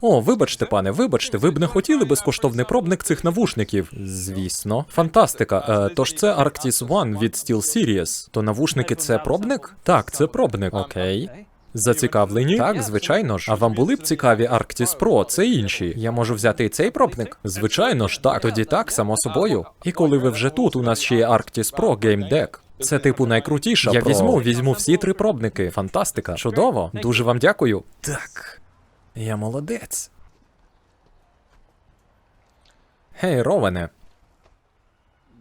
О, вибачте, пане, вибачте, ви б не хотіли безкоштовний пробник цих навушників? Звісно. Фантастика. Е, тож це Arctis One від SteelSeries. То навушники це пробник? Так, це пробник. Окей. Зацікавлені? Так, звичайно ж. А вам були б цікаві Arctis Pro, це інші. Я можу взяти і цей пробник? Звичайно ж, так. Тоді так, само собою. І коли ви вже тут, у нас ще є Arctis Pro Game Deck. Це типу найкрутіша. Я Pro. візьму, візьму всі три пробники. Фантастика. Чудово. Дуже вам дякую. Так. Я молодець. Гей, Ровене.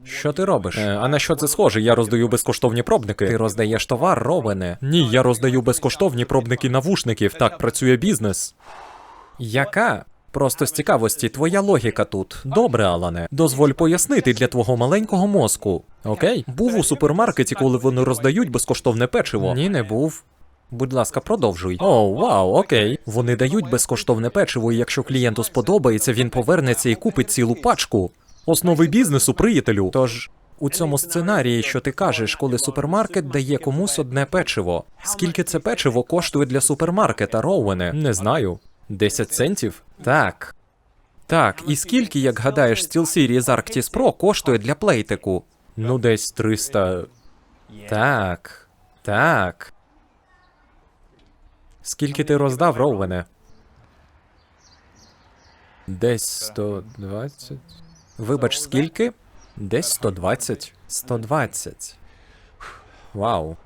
Що ти робиш? Е, а на що це схоже? Я роздаю безкоштовні пробники. Ти роздаєш товар, Ровене? Ні, я роздаю безкоштовні пробники навушників. Так працює бізнес. Яка? Просто з цікавості, твоя логіка тут. Добре, Алане. Дозволь пояснити для твого маленького мозку. Окей? Був у супермаркеті, коли вони роздають безкоштовне печиво. Ні, не був. Будь ласка, продовжуй. О, вау, окей. Вони дають безкоштовне печиво, і якщо клієнту сподобається, він повернеться і купить цілу пачку. Основи бізнесу, приятелю. Тож. У цьому сценарії, що ти кажеш, коли супермаркет дає комусь одне печиво. Скільки це печиво коштує для супермаркета, Роуене? Не знаю. 10 центів? Так. Так, і скільки, як гадаєш, SteelSeries Arctis Pro коштує для плейтику? Ну, десь 300... Так. Так. Скільки ти роздав, Роуене? Десь 120. Вибач, скільки? Десь 120. 120. Вау.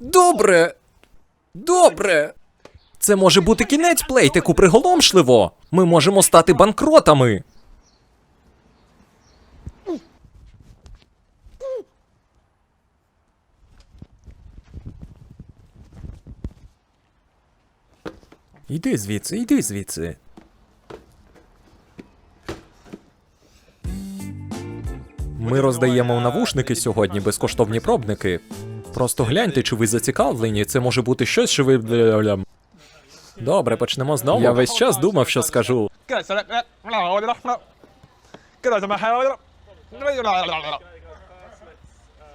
Добре. Добре. Це може бути кінець плейтику приголомшливо. Ми можемо стати банкротами. Йди звідси, йди звідси. Ми роздаємо навушники сьогодні, безкоштовні пробники. Просто гляньте, чи ви зацікавлені. Це може бути щось, що ви. Добре, почнемо знову. Я весь час думав, що скажу.